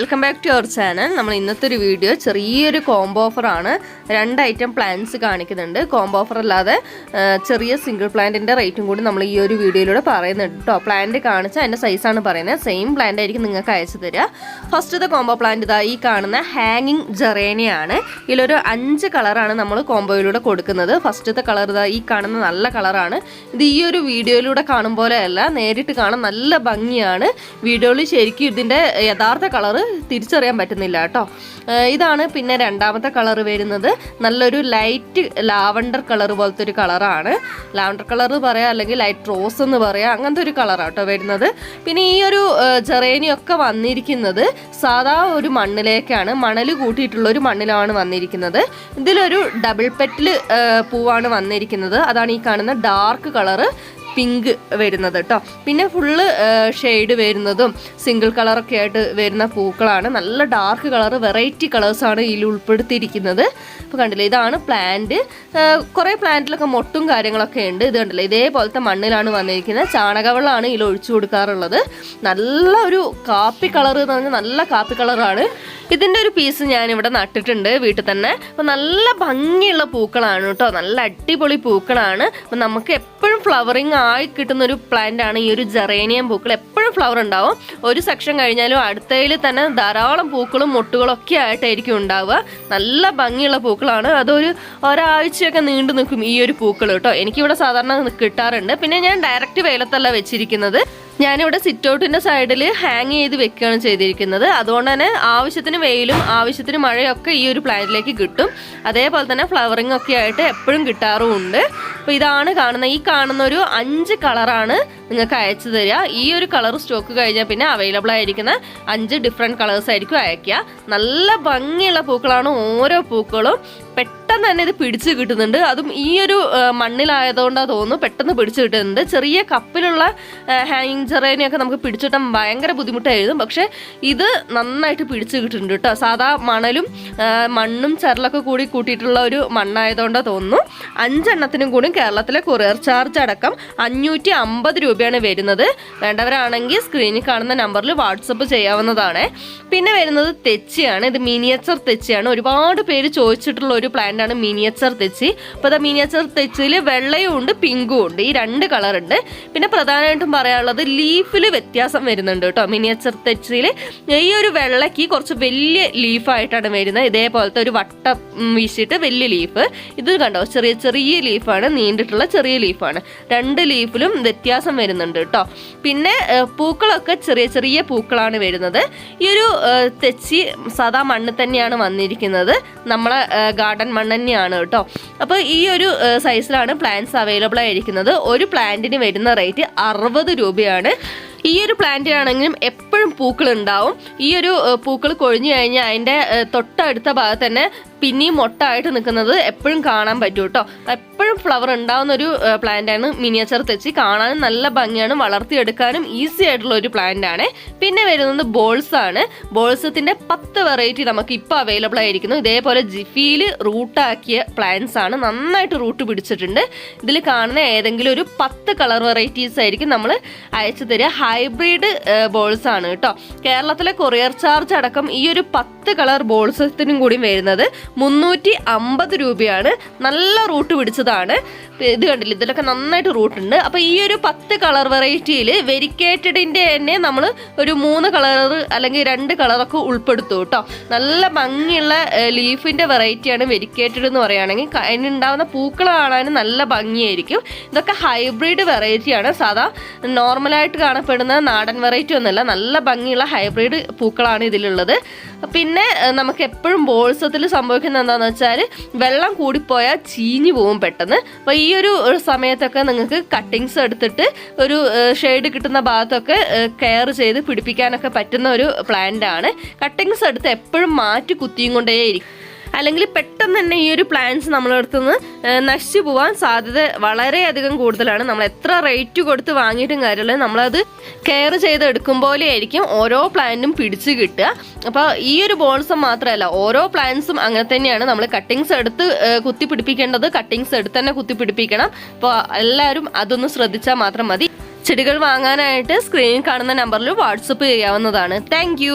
Welcome back to our channel നമ്മൾ ഇന്നത്തെ ഒരു വീഡിയോ ചെറിയൊരു കോംബോ ഓഫറാണ് രണ്ട് ഐറ്റം പ്ലാന്റ്സ് കാണിക്കുന്നുണ്ട്. കോംബോ ഓഫർ അല്ലാതെ ചെറിയ സിംഗിൾ പ്ലാന്റിന്റെ റേറ്റും കൂടി നമ്മൾ ഈ ഒരു വീഡിയോയിലൂടെ പറയുന്നുണ്ട് കേട്ടോ പ്ലാന്റ് കാണിച്ചാൽ അതിന്റെ സൈസാണ് പറയുന്നത്. സെയിം പ്ലാന്റ് ആയിരിക്കും നിങ്ങൾക്ക് അയച്ചു തരിക. ഫസ്റ്റത്തെ കോംബോ പ്ലാന്റ് ഇതാ ഈ കാണുന്ന ഹാങ്ങിങ് ജെറേനിയാണ് ഇതിലൊരു അഞ്ച് കളറാണ് നമ്മൾ കോംബോയിലൂടെ കൊടുക്കുന്നത്. ഫസ്റ്റത്തെ കളർ ഇതാ ഈ കാണുന്ന നല്ല കളറാണ് ഇത് ഈ ഒരു വീഡിയോയിലൂടെ കാണും പോലെയല്ല നേരിട്ട് കാണാൻ നല്ല ഭംഗിയാണ്. വീഡിയോയിൽ ശരിക്കും ഇതിന്റെ യഥാർത്ഥ കളറ് തിരിച്ചറിയാൻ പറ്റുന്നില്ല കേട്ടോ. ഇതാണ് പിന്നെ രണ്ടാമത്തെ കളർ വരുന്നത്. നല്ലൊരു ലൈറ്റ് ലാവണ്ടർ കളർ പോലത്തെ ഒരു കളറാണ്. ലാവണ്ടർ കളർ പറയാം അല്ലെങ്കിൽ ലൈറ്റ് റോസ് എന്ന് പറയാം അങ്ങനത്തെ ഒരു കളറാണ് കേട്ടോ വരുന്നത്. പിന്നെ ഈ ഒരു ജെറേനിയൊക്കെ വന്നിരിക്കുന്നത് സാധാ ഒരു മണ്ണിലേക്കാണ് മണൽ കൂട്ടിയിട്ടുള്ള ഒരു മണ്ണിലാണ് വന്നിരിക്കുന്നത്. ഇതിലൊരു ഡബിൾ പെറ്റിൽ പൂവാണ് വന്നിരിക്കുന്നത്. അതാണ് ഈ കാണുന്ന ഡാർക്ക് കളറ്. പിങ്ക് വരുന്നത് കേട്ടോ പിന്നെ ഫുള്ള് ഷെയ്ഡ് വരുന്നതും സിംഗിൾ കളറൊക്കെ ആയിട്ട് വരുന്ന പൂക്കളാണ്. നല്ല ഡാർക്ക് കളർ വെറൈറ്റി കളേഴ്സാണ് ഇതിൽ ഉൾപ്പെടുത്തിയിരിക്കുന്നത്. അപ്പോൾ കണ്ടില്ലേ ഇതാണ് പ്ലാന്റ് കുറേ പ്ലാന്റിലൊക്കെ മൊട്ടും കാര്യങ്ങളൊക്കെ ഉണ്ട്. ഇത് കണ്ടില്ലേ ഇതേപോലത്തെ മണ്ണിലാണ് വന്നിരിക്കുന്നത്. ചാണകവെള്ളമാണ് ഇതിൽ ഒഴിച്ചു കൊടുക്കാറുള്ളത്. നല്ല ഒരു കാപ്പി കളർ എന്ന് പറഞ്ഞാൽ നല്ല കാപ്പി കളറാണ് ഇതിന്റെ ഒരു പീസ് ഞാൻ ഇവിടെ നട്ടിട്ടുണ്ട് വീട്ടിൽ തന്നെ. അപ്പോൾ നല്ല ഭംഗിയുള്ള പൂക്കളാണ് കേട്ടോ നല്ല അടിപൊളി പൂക്കളാണ്. അപ്പം നമുക്ക് എപ്പോഴും ഫ്ലവറിങ് ആയി കിട്ടുന്ന ഒരു പ്ലാന്റ് ആണ് ഈ ഒരു ജെറേനിയം പൂക്കൾ. എപ്പോഴും ഫ്ലവർ ഉണ്ടാവും. ഒരു സെക്ഷൻ കഴിഞ്ഞാലും അടുത്തതിൽ തന്നെ ധാരാളം പൂക്കളും മുട്ടുകളും ഒക്കെ ആയിട്ടായിരിക്കും ഉണ്ടാവുക. നല്ല ഭംഗിയുള്ള പൂക്കളാണ്. അതൊരു ഒരാഴ്ചയൊക്കെ നീണ്ടു നിൽക്കും ഈ ഒരു പൂക്കൾ കേട്ടോ. എനിക്കിവിടെ സാധാരണ കിട്ടാറുണ്ട്. പിന്നെ ഞാൻ ഡയറക്റ്റ് വെയിലത്തല്ല വെച്ചിരിക്കുന്നത്. ഞാനിവിടെ സിറ്റ് ഔട്ടിന്റെ സൈഡിൽ ഹാങ് ചെയ്ത് വെക്കുകയാണ് ചെയ്തിരിക്കുന്നത്. അതുകൊണ്ട് തന്നെ ആവശ്യത്തിന് വെയിലും ആവശ്യത്തിന് മഴയൊക്കെ ഈ ഒരു പ്ലാന്റിലേക്ക് കിട്ടും. അതേപോലെ തന്നെ ഫ്ലവറിംഗ് ഒക്കെ ആയിട്ട് എപ്പോഴും കിട്ടാറുമുണ്ട്. അപ്പോൾ ഇതാണ് കാണുന്ന ഈ കാണുന്ന ഒരു അഞ്ച് കളറാണ് നിങ്ങൾക്ക് അയച്ചു തരിക. ഈ ഒരു കളർ സ്റ്റോക്ക് കഴിഞ്ഞാൽ പിന്നെ അവൈലബിൾ ആയിരിക്കുന്ന അഞ്ച് ഡിഫറെന്റ് കളേഴ്സ് ആയിരിക്കും അയക്കുക നല്ല ഭംഗിയുള്ള പൂക്കളാണ് ഓരോ പൂക്കളും. പെട്ടെന്ന് തന്നെ ഇത് പിടിച്ച് കിട്ടുന്നുണ്ട്. അതും ഈ ഒരു മണ്ണിലായതുകൊണ്ടാണ് തോന്നുന്നു പെട്ടെന്ന് പിടിച്ച് കിട്ടുന്നുണ്ട്. ചെറിയ കപ്പിലുള്ള ഹാങ്ങിങ് ചെറേനെയൊക്കെ നമുക്ക് പിടിച്ചിട്ടാൻ ഭയങ്കര ബുദ്ധിമുട്ടായിരുന്നു. പക്ഷേ ഇത് നന്നായിട്ട് പിടിച്ച് കിട്ടുന്നുണ്ട് കേട്ടോ. സാധാ മണലും മണ്ണും ചരലൊക്കെ കൂടി കൂട്ടിയിട്ടുള്ള ഒരു മണ്ണായതുകൊണ്ടാണ് തോന്നുന്നു. അഞ്ചെണ്ണത്തിനും കൂടി കേരളത്തിലെ കൊറിയർ ചാർജ് അടക്കം അഞ്ഞൂറ്റി അമ്പത് രൂപയാണ് വരുന്നത്. വേണ്ടവരാണെങ്കിൽ സ്ക്രീനിൽ കാണുന്ന നമ്പറിൽ വാട്സപ്പ് ചെയ്യാവുന്നതാണ്. പിന്നെ വരുന്നത് തെച്ചിയാണ്. ഇത് മിനിയേച്ചർ തെച്ചിയാണ്. ഒരുപാട് പേര് ചോദിച്ചിട്ടുള്ള ഒരു പ്ലാന്റ് ആണ് മിനിയച്ചർ തെച്ചി. അപ്പോൾ അത് മിനിയേച്ചർ തെച്ചിൽ വെള്ളയും ഉണ്ട് പിങ്കും ഉണ്ട്. ഈ രണ്ട് കളറുണ്ട്. പിന്നെ പ്രധാനമായിട്ടും പറയാനുള്ളത് ലീഫിൽ വ്യത്യാസം വരുന്നുണ്ട് കേട്ടോ മിനിയച്ചർ തെച്ചിയിൽ ഈ ഒരു വെള്ളയ്ക്ക് കുറച്ച് വലിയ ലീഫായിട്ടാണ് വരുന്നത്. ഇതേപോലത്തെ ഒരു വട്ടം വീശിയിട്ട് വലിയ ലീഫ്. ഇത് കണ്ടോ? ചെറിയ ചെറിയ ലീഫാണ്. നീണ്ടിട്ടുള്ള ചെറിയ ലീഫാണ്. രണ്ട് ലീഫിലും വ്യത്യാസം വരുന്നുണ്ട് കേട്ടോ. പിന്നെ പൂക്കളൊക്കെ ചെറിയ ചെറിയ പൂക്കളാണ് വരുന്നത്. ഈ ഒരു തെച്ചി സാധാ മണ്ണ് തന്നെയാണ് വന്നിരിക്കുന്നത്. നമ്മളെ ഗാർഡൻ മണ്ണ് തന്നെയാണ് കേട്ടോ. അപ്പോൾ ഈ ഒരു സൈസിലാണ് പ്ലാന്റ്സ് അവൈലബിൾ ആയിരിക്കുന്നത്. ഒരു പ്ലാന്റിന് വരുന്ന റേറ്റ് അറുപത് രൂപയാണ്. ഈ ഒരു പ്ലാന്റിനാണെങ്കിലും എപ്പോഴും പൂക്കൾ ഉണ്ടാവും. ഈ ഒരു പൂക്കൾ കൊഴിഞ്ഞു കഴിഞ്ഞാൽ അതിന്റെ തൊട്ടടുത്ത ഭാഗത്ത് തന്നെ പിന്നെയും മൊട്ടായിട്ട് നിൽക്കുന്നത് എപ്പോഴും കാണാൻ പറ്റും കേട്ടോ എപ്പോഴും ഫ്ലവർ ഉണ്ടാവുന്ന ഒരു പ്ലാന്റ് ആണ് മിനിയേച്ചർ തെച്ചി. കാണാനും നല്ല ഭംഗിയാണ് വളർത്തിയെടുക്കാനും ഈസി ആയിട്ടുള്ള ഒരു പ്ലാന്റ് ആണ്. പിന്നെ വരുന്നത് ബോൾസ് ആണ്. ബോൾസത്തിന്റെ പത്ത് വെറൈറ്റി നമുക്ക് ഇപ്പോൾ അവൈലബിൾ ആയിരിക്കുന്നു. ഇതേപോലെ ജിഫിയിൽ റൂട്ടാക്കിയ പ്ലാന്റ്സ് ആണ്. നന്നായിട്ട് റൂട്ട് പിടിച്ചിട്ടുണ്ട്. ഇതിൽ കാണുന്ന ഏതെങ്കിലും ഒരു പത്ത് കളർ വെറൈറ്റീസ് ആയിരിക്കും നമ്മൾ അയച്ചു തരിക. ഹൈബ്രിഡ് ബോൾസ് ആണ് കേട്ടോ കേരളത്തിലെ കൊറിയർ ചാർജ് അടക്കം ഈ ഒരു പത്ത് കളർ ബോൾസത്തിനും കൂടി വരുന്നത് മുന്നൂറ്റി അമ്പത് രൂപയാണ്. നല്ല റൂട്ട് പിടിച്ചതാണ്. ഇത് കണ്ടില്ല? ഇതിലൊക്കെ നന്നായിട്ട് റൂട്ട് ഉണ്ട്. അപ്പോൾ ഈ ഒരു പത്ത് കളർ വെറൈറ്റിയിൽ വെരിക്കേറ്റഡിന്റെ തന്നെ നമ്മൾ ഒരു മൂന്ന് കളർ അല്ലെങ്കിൽ രണ്ട് കളറൊക്കെ ഉൾപ്പെടുത്തും കേട്ടോ. നല്ല ഭംഗിയുള്ള ലീഫിന്റെ വെറൈറ്റിയാണ് വെരിക്കേറ്റഡ് എന്ന് പറയുകയാണെങ്കിൽ അതിനുണ്ടാവുന്ന പൂക്കൾ കാണാനും നല്ല ഭംഗിയായിരിക്കും. ഇതൊക്കെ ഹൈബ്രിഡ് വെറൈറ്റിയാണ്. സാധാ നോർമലായിട്ട് കാണപ്പെടുന്ന നാടൻ വെറൈറ്റി ഒന്നുമല്ല. നല്ല ഭംഗിയുള്ള ഹൈബ്രിഡ് പൂക്കളാണ് ഇതിലുള്ളത്. പിന്നെ നമുക്ക് എപ്പോഴും ബോൾസത്തിൽ സംഭവിക്കുന്ന എന്താണെന്ന് വെച്ചാൽ വെള്ളം കൂടിപ്പോയാൽ ചീഞ്ഞു പോകും പെട്ടെന്ന്. അപ്പോൾ ഈ ഒരു സമയത്തൊക്കെ നിങ്ങൾക്ക് കട്ടിങ്സ് എടുത്തിട്ട് ഒരു ഷെയ്ഡ് കിട്ടുന്ന ഭാഗത്തൊക്കെ കെയർ ചെയ്ത് പിടിപ്പിക്കാനൊക്കെ പറ്റുന്ന ഒരു പ്ലാന്റ് ആണ്. കട്ടിങ്സ് എടുത്ത് എപ്പോഴും മാറ്റി കുത്തിയും കൊണ്ടേയിരിക്കും അല്ലെങ്കിൽ പെട്ടെന്ന് തന്നെ ഈ ഒരു പ്ലാന്റ്സ് നമ്മളടുത്ത് നിന്ന് നശിച്ചു പോകാൻ സാധ്യത വളരെയധികം കൂടുതലാണ്. നമ്മൾ എത്ര റേറ്റ് കൊടുത്ത് വാങ്ങിയിട്ടും കാര്യമില്ല. നമ്മളത് കെയർ ചെയ്ത് എടുക്കും പോലെ ആയിരിക്കും ഓരോ പ്ലാന്റും പിടിച്ച് കിട്ടുക. അപ്പോൾ ഈ ഒരു ബോൾസം മാത്രമല്ല ഓരോ പ്ലാന്റ്സും അങ്ങനെ തന്നെയാണ്. നമ്മൾ കട്ടിങ്സ് എടുത്ത് കുത്തിപ്പിടിപ്പിക്കേണ്ടത് കുത്തി പിടിപ്പിക്കേണ്ടത് കട്ടിങ്സ് എടുത്ത് തന്നെ കുത്തി പിടിപ്പിക്കണം. അപ്പോൾ എല്ലാവരും അതൊന്ന് ശ്രദ്ധിച്ചാൽ മാത്രം മതി. ചെടികൾ വാങ്ങാനായിട്ട് സ്ക്രീനിൽ കാണുന്ന നമ്പറിൽ വാട്സപ്പ് ചെയ്യാവുന്നതാണ്. താങ്ക്